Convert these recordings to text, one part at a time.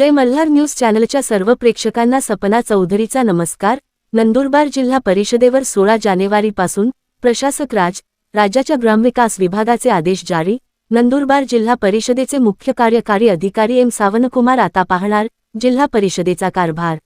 जय Malhar news चॅनलच्या सर्व प्रेक्षकांना सपना चौधरीचा नमस्कार. नंदुरबार जिल्हा परिषदेवर सोळा जानेवारीपासून प्रशासक राज राज्याच्या ग्रामविकास विभागाचे आदेश जारी. नंदुरबार जिल्हा परिषदेचे मुख्य कार्यकारी अधिकारी एम सावनकुमार आता पाहणार जिल्हा परिषदेचा कारभार.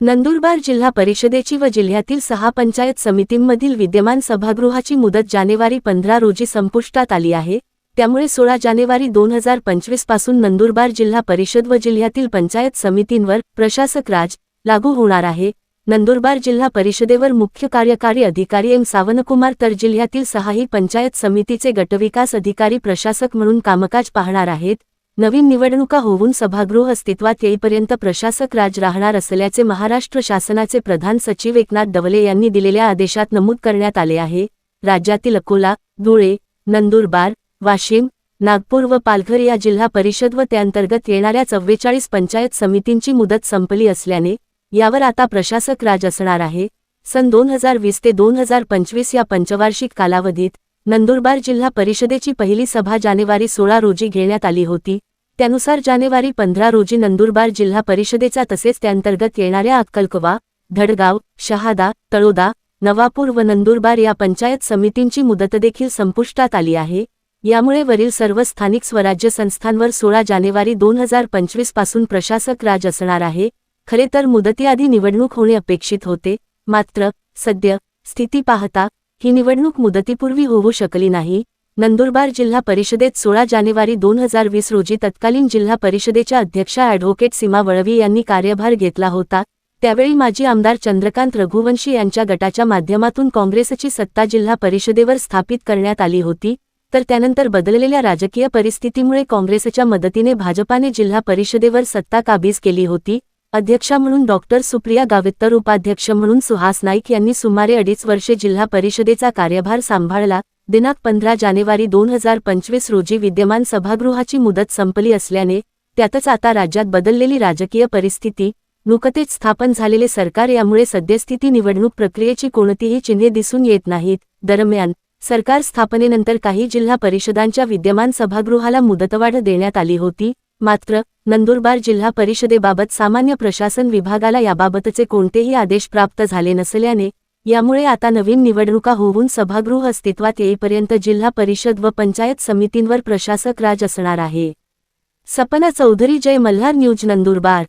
नंदुरबार जिल्हा परिषदेची व जिल्ह्यातील सहा पंचायत समितींमधील विद्यमान सभागृहाची मुदत जानेवारी पंधरा रोजी संपुष्टात आली आहे. त्यामुळे सोळा जानेवारी दोन हजार पंचवीसपासून नंदुरबार जिल्हा परिषद व जिल्ह्यातील पंचायत समितींवर प्रशासक राज लागू होणार आहे. नंदुरबार जिल्हा परिषदेवर मुख्य कार्यकारी अधिकारी एम सावनकुमार तर जिल्ह्यातील सहाही पंचायत समितीचे गटविकास अधिकारी प्रशासक म्हणून कामकाज पाहणार आहेत. नवीन निवडणुका होऊन सभागृह अस्तित्वात येईपर्यंत प्रशासक राज राहणार असल्याचे महाराष्ट्र शासनाचे प्रधान सचिव एकनाथ डवले यांनी दिलेल्या आदेशात नमूद करण्यात आले आहे. राज्यातील अकोला धुळे नंदुरबार वाशिम नागपूर व पालघर या जिल्हा परिषद व त्याअंतर्गत येणाऱ्या चव्वेचाळीस पंचायत समितींची मुदत संपली असल्याने यावर आता प्रशासक राज असणार आहे. सन दोन हजार वीस ते दोन हजार पंचवीस या पंचवार्षिक कालावधीत नंदुरबार जिल्हा परिषदेची पहिली सभा जानेवारी सोळा रोजी घेण्यात आली होती. त्यानुसार जानेवारी पंधरा रोजी नंदुरबार जिल्हा परिषदेचा तसेच त्याअंतर्गत येणाऱ्या अक्कलकवा धडगाव शहादा तळोदा नवापूर व नंदुरबार या पंचायत समितींची मुदतदेखील संपुष्टात आली आहे. यामुळे वरील सर्व स्थानिक स्वराज्य संस्थांवर सोळा जानेवारी दोन हजार पंचवीसपासून प्रशासक राज असणार आहे. खरे तर मुदतीआधी निवडणूक होणे अपेक्षित होते. मात्र सद्य स्थिती पाहता ही निवडणूक मुदतीपूर्वी होऊ शकली नाही. नंदुरबार जिल्हा परिषदेत सोळा जानेवारी दोन हजार वीस रोजी तत्कालीन जिल्हा परिषदेच्या अध्यक्षा ॲडव्होकेट सीमा वळवी यांनी कार्यभार घेतला होता. त्यावेळी माजी आमदार चंद्रकांत रघुवंशी यांच्या गटाच्या माध्यमातून काँग्रेसची सत्ता जिल्हा परिषदेवर स्थापित करण्यात आली होती. तर त्यानंतर बदललेल्या राजकीय परिस्थितीमुळे काँग्रेसच्या मदतीने भाजपाने जिल्हा परिषदेवर सत्ता काबीज केली होती. अध्यक्षा म्हणून डॉक्टर सुप्रिया गावित्तर उपाध्यक्ष म्हणून सुहास नाईक यांनी सुमारे अडीच वर्षे जिल्हा परिषदेचा कार्यभार सांभाळला. दिनांक पंधरा जानेवारी दोन हजार पंचवीस रोजी विद्यमान सभागृहाची मुदत संपली असल्याने त्यातच आता राज्यात बदललेली राजकीय परिस्थिती नुकतेच स्थापन झालेले सरकार यामुळे सद्यस्थिती निवडणूक प्रक्रियेची कोणतीही चिन्हे दिसून येत नाहीत. दरम्यान सरकार स्थापनेनंतर काही जिल्हा परिषदांच्या विद्यमान सभागृहाला मुदतवाढ देण्यात आली होती. मात्र नंदुरबार जिल्हा परिषदेबाबत सामान्य प्रशासन विभागाला याबाबतचे कोणतेही आदेश प्राप्त झाले नसल्याने यामुळे आता नवीन निवडणुका होऊन सभागृह अस्तित्वात येईपर्यंत जिल्हा परिषद व पंचायत समितींवर प्रशासक राज असणार आहे. सपना चौधरी जय मल्हार न्यूज नंदुरबार.